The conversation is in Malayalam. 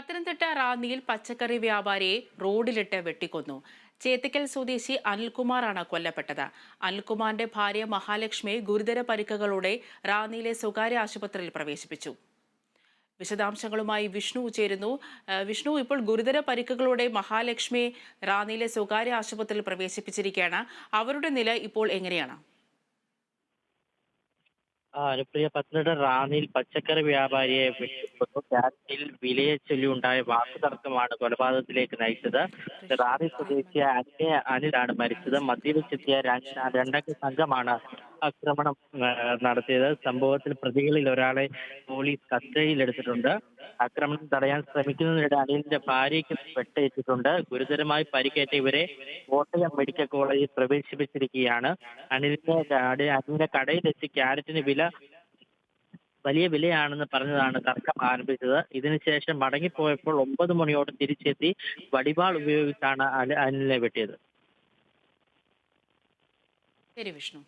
പത്തനംതിട്ട റാന്നിയിൽ പച്ചക്കറി വ്യാപാരിയെ റോഡിലിട്ട് വെട്ടിക്കൊന്നു. ചേത്തക്കൽ സ്വദേശി അനിൽകുമാറാണ് കൊല്ലപ്പെട്ടത്. അനിൽകുമാറിന്റെ ഭാര്യ മഹാലക്ഷ്മിയെ ഗുരുതര പരിക്കുകളോടെ റാന്നിയിലെ സ്വകാര്യ ആശുപത്രിയിൽ പ്രവേശിപ്പിച്ചു. വിശദാംശങ്ങളുമായി വിഷ്ണു ചേരുന്നു. വിഷ്ണു ഇപ്പോൾ ഗുരുതര പരിക്കുകളോടെ മഹാലക്ഷ്മിയെ റാന്നിയിലെ സ്വകാര്യ ആശുപത്രിയിൽ പ്രവേശിപ്പിച്ചിരിക്കുകയാണ്. അവരുടെ നില ഇപ്പോൾ എങ്ങനെയാണ്? അനുപ്രിയ പത്തനംതിട്ട റാന്നിയിൽ പച്ചക്കറി വ്യാപാരിയെ വെട്ടിക്കൊന്നു വിലയെ ചൊല്ലി ഉണ്ടായ വാക്കുതർക്കമാണ് കൊലപാതകത്തിലേക്ക് നയിച്ചത്. റാന്നി സ്വദേശിയ അനിയ അനിലാണ് മരിച്ചത്. മദ്യപിച്ചെത്തിയ രണ്ട് രണ്ടംഗ സംഘമാണ് ആക്രമണം നടത്തിയത്. സംഭവത്തിൽ പ്രതികളിൽ ഒരാളെ പോലീസ് കസ്റ്റഡിയിലെടുത്തിട്ടുണ്ട്. ആക്രമണം തടയാൻ ശ്രമിക്കുന്നതിനിടെ അനിലിന്റെ ഭാര്യയ്ക്ക് വെട്ടേറ്റിട്ടുണ്ട് ഗുരുതരമായി പരിക്കേറ്റ ഇവരെ കോട്ടയം മെഡിക്കൽ കോളേജിൽ പ്രവേശിപ്പിച്ചിരിക്കുകയാണ്. അനിലിന്റെ അനിലിന്റെ കടയിലെത്തി ക്യാരറ്റിന് വില വലിയ വിലയാണെന്ന് പറഞ്ഞതാണ് തർക്കം ആരംഭിച്ചത്. ഇതിനുശേഷം മടങ്ങിപ്പോയപ്പോൾ ഒമ്പത് മണിയോടെ തിരിച്ചെത്തി വടിവാൾ ഉപയോഗിച്ചാണ് അനി- അനിലിനെ വെട്ടിയത്. ശരി വിഷ്ണു.